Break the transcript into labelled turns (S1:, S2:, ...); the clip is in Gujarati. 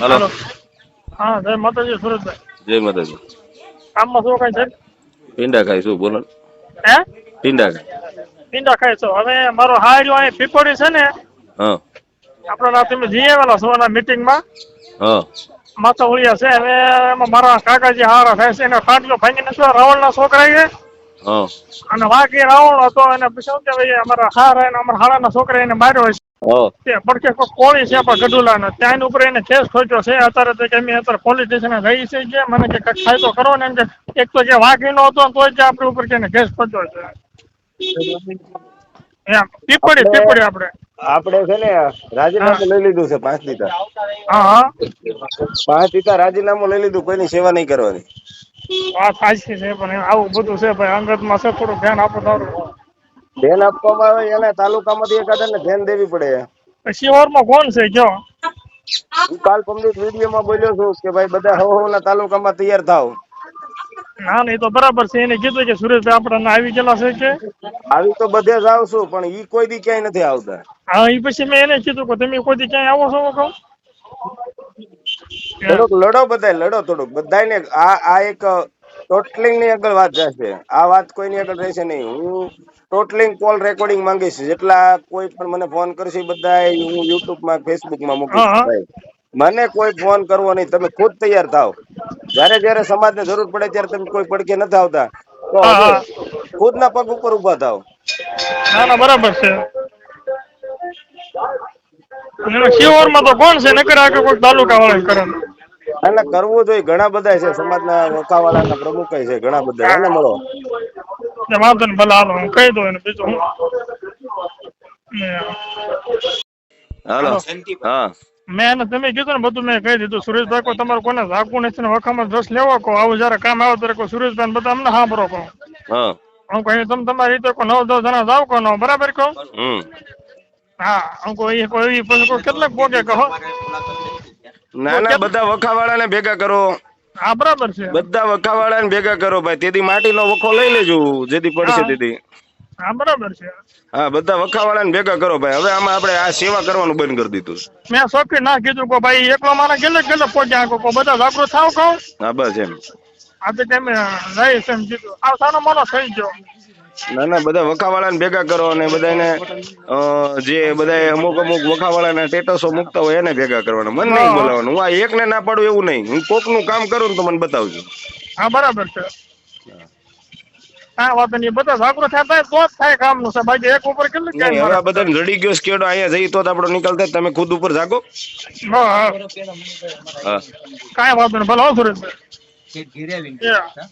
S1: હાલો.
S2: હા જય માતાજી સુરતભાઈ
S1: જય માતાજી.
S2: કામમાં શું કઈ છે?
S1: પીંડા ખાય શું બોલો
S2: હે?
S1: પીંડા
S2: પીંડા ખાય છો. હવે મારો હાડ્યો અહીં પીપળી છે ને
S1: હા.
S2: આપણે ના તમે જઈ આવેલા એના મીટિંગમાં.
S1: હા.
S2: માથા ઉળિયા છે. હવે એમાં મારા કાકાજી હારા થાય છે. એને ફાટલો ભાંગીને શું રાવણના છોકરા છે
S1: હા.
S2: અને વાઘી રાવણ હતો. એને કહેવાય અમારા હાર અમારા હાડાના છોકરા એને માર્યો છે
S1: હા.
S2: તે પડકે કોઈ કોળી છે આપણા ગઢુલાનો. ત્યાં ઉપર એને કેસ ખોચ્યો છે. અત્યારે તો કે અમે અત્યારે પોલીસ સ્ટેશને રહી છે કે મને કે કંઈક કરો ને એમ કે એક તો જે વાઘીનો હતો તોય જે આપણી ઉપર કે કેસ ખોચ્યો છે. એમ. પીપળી પીપળી આપણે.
S3: આપણે છે ને રાજીનામું લઈ લીધું છે પાંચ લીટર
S2: હા હા.
S3: પાંચ લીટર રાજીનામું લઈ લીધું કોઈની સેવા નહીં કરવાની.
S2: વાત સાચી છે પણ આવું બધું છે ભાઈ અંગતમાં છે થોડું ધ્યાન આપો તારું
S3: ધ્યાન આપવામાં આવે એને તાલુકામાંથી એકાદાને ધ્યાન દેવી પડે.
S2: શિહોરમાં કોણ છે? જો.
S3: હું કાલ પંડિત વિડીયોમાં બોલ્યો છું કે ભાઈ બધા હો ના તાલુકામાં તૈયાર થાવ
S2: ના નહીં તો બરાબર છે. એને કીધું કે સુરેશભાઈ આપણે આવી ગયેલા છે કે?
S3: આવી તો બધે જ આવશું પણ ઈ કોઈ દી ક્યાંય નથી આવતા.
S2: હા એ પછી મેં એને કીધું કે તમે કોઈ દી ક્યાંય આવો છો કહું.
S3: થોડુંક લડો બધાય લડો થોડુંક. બધાયને આ આ એક ટોટલિંગની આગળ વાત રહેશે. આ વાત કોઈની આગળ રહેશે નહીં. હું ટોટલિંગ કોલ રેકોર્ડિંગ માંગીશ. જેટલા કોઈ પણ મને ફોન કરશે બધા હું યુટ્યુબમાં ફેસબુકમાં મૂકીશ. મને કોઈ ફોન કરવો નહીં. તમે ખુદ તૈયાર થાવ જ્યારે જ્યારે સમાજને જરૂર પડે ત્યારે તમે કોઈ પડકે નથી આવતા તો
S2: ખુદ
S3: ના ખુદના પગ ઉપર ઊભા થાવ
S2: ના ના બરાબર છે. શિહોરમાં તો કોણ છે? નકર આગળ કોઈ તાલુકા વાળા કરે.
S3: અને કરવું જોઈએ. ઘણા બધા છે સમાજના વકાવાળાના પ્રમુખ છે ઘણા બધા એને મળો.
S2: ને વાંધો ભલે હાલો હું કહી દઉં એને બીજું. હું
S1: હાલો. હા.
S2: મેં એને તમે કીધું ને બધું મેં કહી દીધું. સુરેશભાઈ કોઈ તમારે કોને ઝાકવું નથી ને વખામાં રસ લેવો કહો આવું જયારે કામ આવે ત્યારે કોઈ સુરેશભાઈ ને બધા અમને સાંભળો કહો
S1: હું.
S2: કહી તમે તમારી રીતે કોઈ નવ દસ જણા જાવ કહો નો બરાબર કહો?
S1: હમ.
S2: હા હું કોઈ કોઈ પછી કોઈ કેટલાક પોકે કહો?
S1: ના ના બધા વખાવાળાને ભેગા કરો.
S2: હા બરાબર છે.
S1: બધા વખાવાળાને ભેગા કરો ભાઈ. તેથી માટીનો વખો લઈ લેજો જેથી પડશે તેથી.
S2: હા બરાબર છે.
S1: હા બધા વખાવાળાને ભેગા કરો ભાઈ. હવે આમાં આપણે આ સેવા કરવાનું બંધ કરી દીધું
S2: મેં સોંપી ના કીધું કે ભાઈ એકલો મારા ગેલે ગેલે પહોંચ્યા કહો બધા જાગૃત થાવ કહો.
S1: હા બસ એમ.
S2: આજે રહી છે એમ કીધું. આ સાનો માનો થઈ ગયો.
S1: ના ના બધા વખાવાળાને ભેગા કરો અને બધાને અ, જે બધા અમુક અમુક વખાવાળાના સ્ટેટસો મૂકતા હોય એને ભેગા કરવાના. મને નહીં. બોલાવવાનું. હું આ એકને ના પાડું એવું નહીં. હું કોકનું કામ કરું ને તો મને બતાવજો.
S2: હા બરાબર છે. હા વાંધો નહીં. બધા જાગૃત થતા તો જ થાય કામનું છે બાકી એક ઉપર કેટલું
S1: હવે બધાને જડી ગયો છે અહીંયા જઈ તો આપણો નિકાલ થાય. તમે ખુદ ઉપર જાગો
S2: હા હા.
S1: હા.
S2: કાંઈ વાંધો નહીં. ભલે આવો સુરેશભાઈ. Yeah.